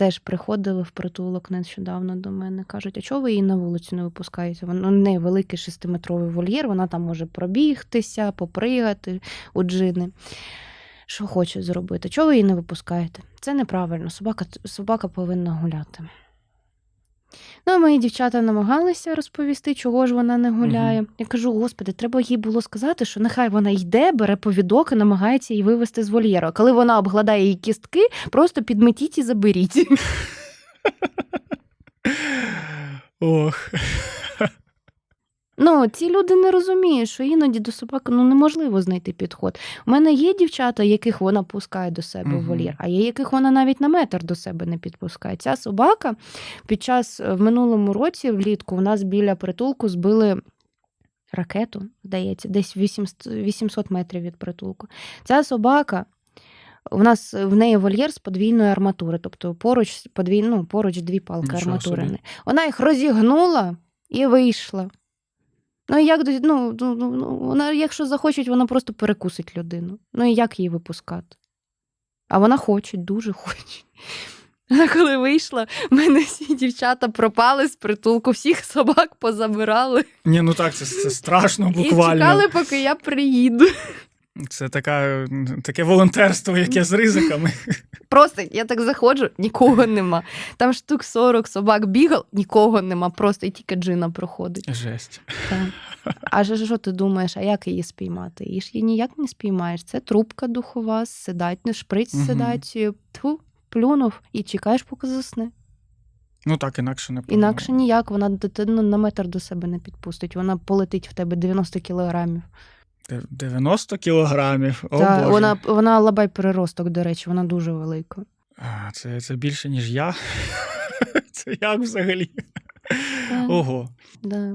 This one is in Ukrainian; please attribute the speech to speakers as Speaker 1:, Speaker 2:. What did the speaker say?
Speaker 1: теж приходили в притулок нещодавно до мене. Кажуть, а чого ви її на вулицю не випускаєте? Воно не великий шестиметровий вольєр, вона там може пробігтися, попригати у джини. Що хоче зробити? Чого ви її не випускаєте? Це неправильно. Собака, собака повинна гуляти. Ну, а мої дівчата намагалися розповісти, чого ж вона не гуляє. Я кажу: господи, треба їй було сказати, що нехай вона йде, бере повідок і намагається її вивести з вольєру. А коли вона обгладає її кістки, просто підметіть і заберіть.
Speaker 2: Ох.
Speaker 1: Ну, ці люди не розуміють, що іноді до собаки ну, неможливо знайти підход. У мене є дівчата, яких вона пускає до себе в вольєр, а є яких вона навіть на метр до себе не підпускає. Ця собака під час е, в минулому році, влітку, у нас біля притулку збили ракету, здається, десь 800 800 метрів від притулку. Ця собака. У нас в неї вольєр з подвійної арматури, тобто поруч подвій, ну, поруч дві палки
Speaker 2: Нічого
Speaker 1: арматури.
Speaker 2: собі.
Speaker 1: Вона їх розігнула і вийшла. Ну, як ну, ну, ну, ну, вона, якщо захочуть, вона просто перекусить людину. Ну і як її випускати? А вона хоче, дуже хоче. Вона коли вийшла, в мене всі дівчата пропали з притулку, всіх собак позабирали
Speaker 2: Ні, ну так, це, це страшно
Speaker 1: і
Speaker 2: буквально.
Speaker 1: чекали, поки я приїду.
Speaker 2: Це така, таке волонтерство, яке з ризиками.
Speaker 1: Просто я так заходжу, нікого нема. Там штук 40 собак бігав, нікого нема, просто і тільки джина проходить.
Speaker 2: Жесть.
Speaker 1: Так. А же що ти думаєш, а як її спіймати? Її ж її ніяк не спіймаєш. Це трубка духова, седать, шприць з седацією, тьфу, плюнув і чекаєш, поки засне.
Speaker 2: Ну так, інакше не
Speaker 1: Інакше ніяк, вона дитину на метр до себе не підпустить. Вона полетить в тебе 90 кілограмів.
Speaker 2: Де- 90 кілограмів. О,
Speaker 1: Та,
Speaker 2: Боже.
Speaker 1: вона, вона лабай переросток, до речі, вона дуже велика.
Speaker 2: А, це, це більше, ніж я. Це як взагалі? Ого.
Speaker 1: да.